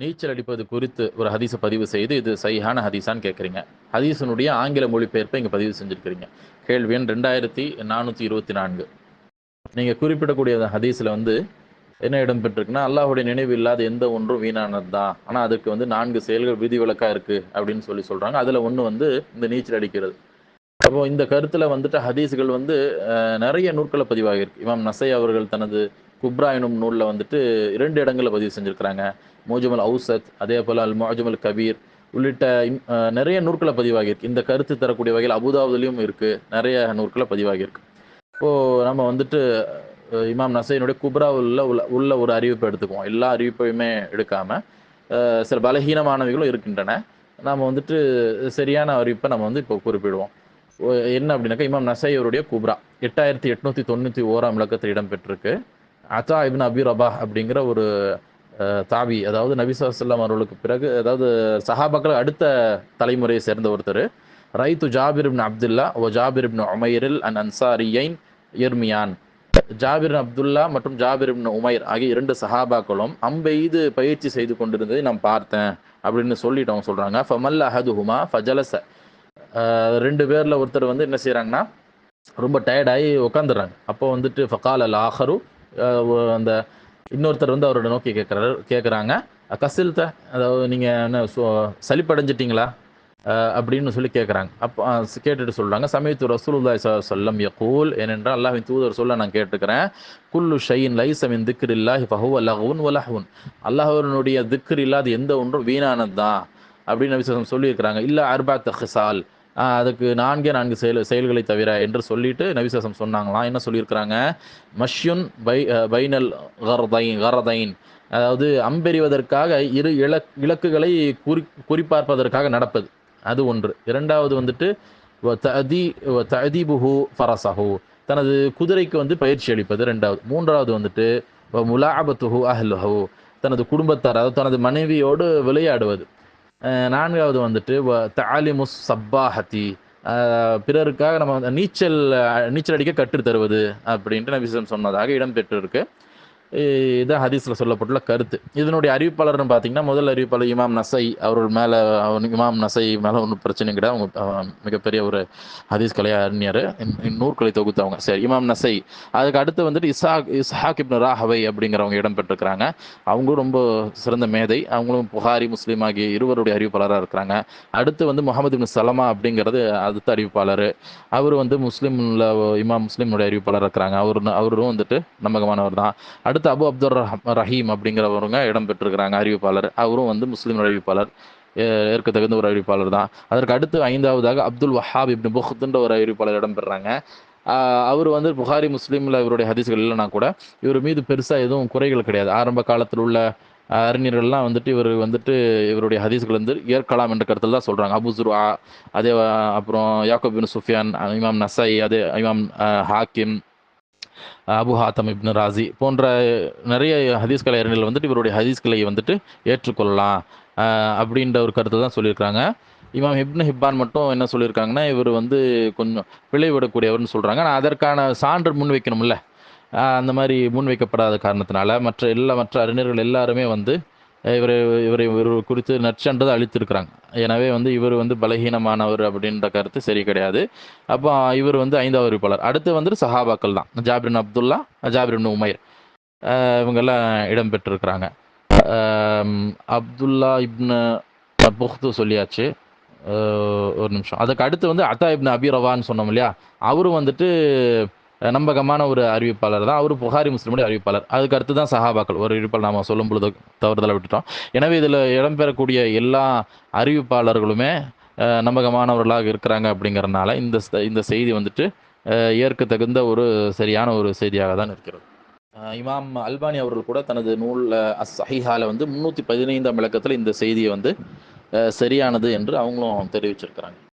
நீச்சல் அடிப்பது குறித்து ஒரு ஹதீஸை பதிவு செய்து இது சரியான ஹதீஸான்னு கேட்குறீங்க. ஹதீசனுடைய ஆங்கில மொழிபெயர்ப்பை இங்கே பதிவு செஞ்சுருக்கிறீங்க. கேள்வி எண் ரெண்டாயிரத்தி நானூற்றி இருபத்தி நான்கு. நீங்கள் குறிப்பிடக்கூடிய அந்த ஹதீஸில் வந்து என்ன இடம் பெற்றிருக்குன்னா அல்லாஹுடைய நினைவு இல்லாத எந்த ஒன்றும் வீணானது? தான் ஆனால் அதுக்கு வந்து நான்கு செயல்கள் விதிவிலக்காக இருக்குது அப்படின்னு சொல்லி சொல்கிறாங்க அதில் ஒன்று வந்து இந்த நீச்சல் அடிக்கிறது. அப்போ இந்த கருத்தில் வந்துட்டு ஹதீஸ்கள் வந்து நிறைய நூற்களை பதிவாகியிருக்கு. இமாம் நசை அவர்கள் தனது குப்ரா எனும் நூலில் வந்துட்டு இரண்டு இடங்களில் பதிவு செஞ்சுருக்கிறாங்க. மோஜமல் அவுசத் அதே போல் அல் மோஜமல் கபீர் உள்ளிட்ட நிறைய நூற்களை பதிவாகியிருக்கு. இந்த கருத்து தரக்கூடிய வகையில் அபுதாபுதுலேயும் இருக்குது நிறைய நூற்களை பதிவாகியிருக்கு. இப்போது நம்ம வந்துட்டு இமாம் நசையினுடைய குப்ராவுல உள்ள உள்ள ஒரு அறிவிப்பை எடுத்துக்குவோம். எல்லா அறிவிப்பையுமே எடுக்காமல் சில பலகீனமானவைகளும் இருக்கின்றன. நாம் வந்துட்டு சரியான அறிவிப்பை நம்ம வந்து இப்போ குறிப்பிடுவோம். என்ன அப்படின்னாக்கா இமாம் நசையருடைய குப்ரா எட்டாயிரத்தி எட்நூற்றி தொண்ணூற்றி ஓராம் இலக்கத்தில் இடம்பெற்றிருக்கு அத்தா இப்னு அபி ரபா அப்படிங்கிற ஒரு தாவி தாபி அதாவது நபி ஸல்லல்லாஹு அவர்களுக்கு பிறகு அதாவது சஹாபாக்கள் அடுத்த தலைமுறையை சேர்ந்த ஒருத்தர். ரைத்து ஜாபிர் இப்னு அப்துல்லா ஓ ஜாபிர் இப்னு உமைரில் அன் அன்சாரியைன் இர்மியான். ஜாபிர் அப்துல்லா மற்றும் ஜாபிர் இப்னு உமைர் ஆகிய இரண்டு சஹாபாக்களும் அம்பெய்து பயிற்சி செய்து கொண்டிருந்ததை நான் பார்த்தேன் அப்படின்னு சொல்லிட்டு அவங்க சொல்கிறாங்க ஃபமல் அஹதுஹுமா ஃபஜலச. ரெண்டு பேரில் ஒருத்தர் வந்து என்ன செய்கிறாங்கன்னா ரொம்ப டயர்டாகி உட்காந்துடுறாங்க அப்போ வந்துட்டு ஃபகால் அல் ஆஹரு அந்த இன்னொருத்தர் வந்து அவரோட நோக்கி கேட்குறாரு கேட்குறாங்க கசில்த அதாவது நீங்கள் என்ன சொ- சளிப்படைஞ்சிட்டிங்களா அப்படின்னு சொல்லி கேட்குறாங்க அப்போ கேட்டுட்டு சொல்கிறாங்க சமயத்து ரசூலுல்லாய் சொல்லம் யகூல் ஏனென்றால் அல்லாஹின் தூதர் சொல்ல நான் கேட்டுக்கிறேன். குல்லு ஷையின் லைஸ மின் திக்ர் இல்லாஹி ஃபஹுவ லஹுன் வலஹுன் அல்லாஹனுடைய திக்ர் இல்லாத எந்த ஒன்றும் வீணானது தான். அப்படின்னு விசேஷம் சொல்லியிருக்கிறாங்க. இல்லை அர்பாத் ஹிசால் அதுக்கு நான்கே நான்கு செயல் செயல்களை தவிர என்று சொல்லிட்டு நபிசாசம் சொன்னாங்களாம். என்ன சொல்லியிருக்கிறாங்க? மஷ்யுன் பை பைனல் கர்தைன் கரதைன். அதாவது அம்பெறிவதற்காக இரு இலக் இலக்குகளை குறி குறிப்பார்ப்பதற்காக நடப்பது. அது ஒன்று. இரண்டாவது வந்துட்டு ததி ததிபுஹு வ தனது குதிரைக்கு வந்து பயிற்சி அளிப்பது ரெண்டாவது. மூன்றாவது வந்துட்டு வ முலாபத்துஹு அஹ்லுஹு. தனது குடும்பத்தார் அதாவது தனது மனைவியோடு விளையாடுவது. நான்காவது வந்துட்டு தாலிமுஸ் சப்பாஹதி அஹ் பிறருக்காக நம்ம வந்து நீச்சல் நீச்சல் அடிக்க கற்றுத்தருவது அப்படின்ட்டு நபிசம் சொன்னதாக இடம்பெற்று இருக்கு இதான் ஹதீஸில் சொல்லப்பட்டுள்ள கருத்து. இதனுடைய அறிவிப்பாளர்னு பார்த்தீங்கன்னா முதல் அறிவிப்பாளர் இமாம் நசை. அவர்கள் மேலே இமாம் நசை மேலே ஒன்றும் பிரச்சனை கிடையாது. அவங்க மிகப்பெரிய ஒரு ஹதீஸ் கலையா அறிஞர். நூற்களை தொகுத்தவங்க சரி இமாம் நசை. அதுக்கு அடுத்து வந்துட்டு இசாக் இஸ்ஹாக் இப்னு ராஹவை அப்படிங்கிறவங்க இடம் பெற்றிருக்கிறாங்க. அவங்களும் ரொம்ப சிறந்த மேதை. அவங்களும் புகாரி முஸ்லீம் ஆகிய இருவருடைய அறிவிப்பாளராக இருக்கிறாங்க. அடுத்து வந்து முகமது இப்னு சலமா அப்படிங்கிறது அடுத்த அறிவிப்பாளர். அவர் வந்து முஸ்லீமில் இமாம் முஸ்லீமுடைய அறிவிப்பாளர் இருக்கிறாங்க. அவரு அவரும் வந்துட்டு நம்பகமானவர் தான். அடுத்து அடுத்து அபு அப்துல் ரஹீம் அப்படிங்கிறவருங்க இடம்பெற்றிருக்கிறாங்க அறிவிப்பாளர். அவரும் வந்து முஸ்லீம் அறிவிப்பாளர். ஏற்க தகுந்த ஒரு அறிவிப்பாளர் தான். அதற்கு அடுத்து ஐந்தாவதாக அப்துல் வஹாப் இப்னு புஹத்துன்ற ஒரு அறிவிப்பாளர் இடம்பெறாங்க ஆஹ் அவர் வந்து புகாரி முஸ்லீமில் இவருடைய ஹதீஸ்கள் இல்லைனா கூட இவர் மீது பெருசாக எதுவும் குறைகள் கிடையாது. ஆரம்ப காலத்தில் உள்ள அறிஞர்கள்லாம் வந்துட்டு இவர் வந்துட்டு இவருடைய ஹதீஸ்கள் வந்து ஏற்கலாம் என்ற கருத்தில் தான் சொல்கிறாங்க அபு அதே அப்புறம் யாக்கோபின் சுஃபியான் இமாம் நசை அதே இமாம் ஹாக்கிம் அபு ஹாத்தம் இப்னு ராசி போன்ற நிறைய ஹதீஸ் கலைஞர்கள் அறிஞர்கள் வந்துட்டு இவருடைய ஹதீஸ்களை வந்துட்டு ஏற்றுக்கொள்ளலாம். அப்படின்ற ஒரு கருத்தை தான் சொல்லியிருக்காங்க இமாம் இப்னு ஹிப்பான் மட்டும் என்ன சொல்லியிருக்காங்கன்னா இவர் வந்து கொஞ்சம் பிழை விடக்கூடியவர்னு சொல்கிறாங்க ஆனால் அதற்கான சான்று முன்வைக்கணும்ல வைக்கணும்ல. அந்த மாதிரி முன்வைக்கப்படாத காரணத்தினால மற்ற எல்லா மற்ற அறிஞர்கள் எல்லாருமே வந்து இவர் இவரை இவர் குறித்து நற்சன்றதை அளித்திருக்கிறாங்க. எனவே வந்து இவர் வந்து பலகீனமானவர் அப்படின்ற கருத்து சரி கிடையாது. அப்போ இவர் வந்து ஐந்தாவது அறிவிப்பாளர். அடுத்து வந்துட்டு சஹாபாக்கள் தான். ஜாபிரின் அப்துல்லா ஜாபிரின் உமைர். இவங்கெல்லாம் இடம்பெற்றிருக்கிறாங்க அப்துல்லா இப்னு புஹ்து சொல்லியாச்சு. ஒரு நிமிஷம். அதுக்கு அடுத்து வந்து அத்தா இப்னு அபி ரவான்னு சொன்னோம் இல்லையா? அவரும் வந்துட்டு நம்பகமான ஒரு அறிவிப்பாளர் தான். அவர் புகாரி முஸ்லிமுடைய அறிவிப்பாளர். அதுக்கு அடுத்து தான் சஹாபாக்கள். ஒரு அறிவிப்பாளர் நாம சொல்லும் பொழுது தவறுதலை விட்டுட்டோம். எனவே இதில் இடம்பெறக்கூடிய எல்லா அறிவிப்பாளர்களுமே நம்பகமானவர்களாக இருக்கிறாங்க அப்படிங்கறனால இந்த இந்த செய்தி வந்துட்டு ஏற்க தகுந்த ஒரு சரியான ஒரு செய்தியாக தான் இருக்கிறது. இமாம் அல்பானி அவர்கள் கூட தனது நூல் அஸ் சஹிஹால வந்து முன்னூற்றி பதினைந்தாம் விளக்கத்தில் இந்த செய்தியை வந்து சரியானது என்று அவங்களும் தெரிவிச்சிருக்கிறாங்க.